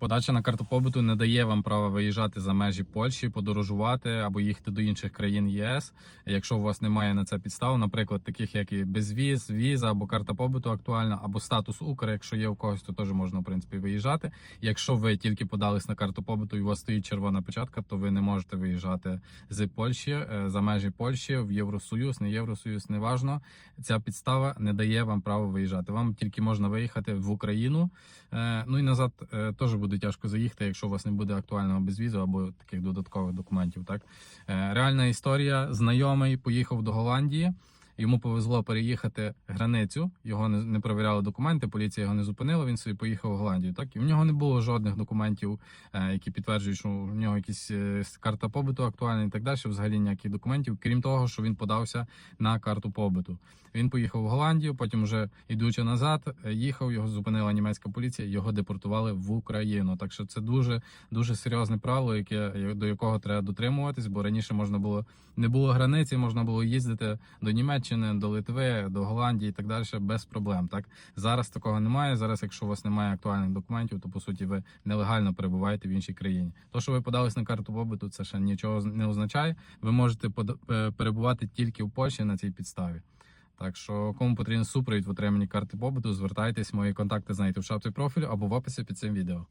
Подача на карту побуту не дає вам права виїжджати за межі Польщі, подорожувати або їхати до інших країн ЄС, якщо у вас немає на це підстав, наприклад, таких як і безвіз, віза або карта побуту актуальна, або статус Укр, якщо є у когось, то теж можна в принципі виїжджати. Якщо ви тільки подались на карту побуту і у вас стоїть червона печатка, то ви не можете виїжджати з Польщі е, за межі Польщі в Євросоюз, не Євросоюз, неважно. Ця підстава не дає вам права виїжджати. Вам тільки можна виїхати в Україну. Е, Ну і назад е, теж буде тяжко заїхати, якщо у вас не буде актуального безвізу або таких додаткових документів. Так Е, реальна історія. Знайомий поїхав до Голландії. Йому повезло переїхати границю. Його не, не перевіряли документи. Поліція його не зупинила. Він собі поїхав в Голландію. Так і в нього не було жодних документів, е, які підтверджують, що в нього якісь е, карта побуту актуальна і так далі. Взагалі ніяких документів, крім того, що він подався на карту побуту. Він поїхав в Голландію. Потім, вже йдучи назад, е, їхав. Його зупинила німецька поліція. Його депортували в Україну. Так що це дуже дуже серйозне правило, яке до якого треба дотримуватись, бо раніше можна було не було границі, можна було їздити до Німеччини, до Литви, до Голландії і так далі без проблем. Так зараз такого немає. Зараз, якщо у вас немає актуальних документів, то по суті ви нелегально перебуваєте в іншій країні. То, що ви подались на карту побиту, це ще нічого не означає. Ви можете е, перебувати тільки в Польщі на цій підставі. Так що, кому потрібен супровід в отриманні карти побуту, звертайтесь. Мої контакти знайдете в шапці профілю або в описі під цим відео.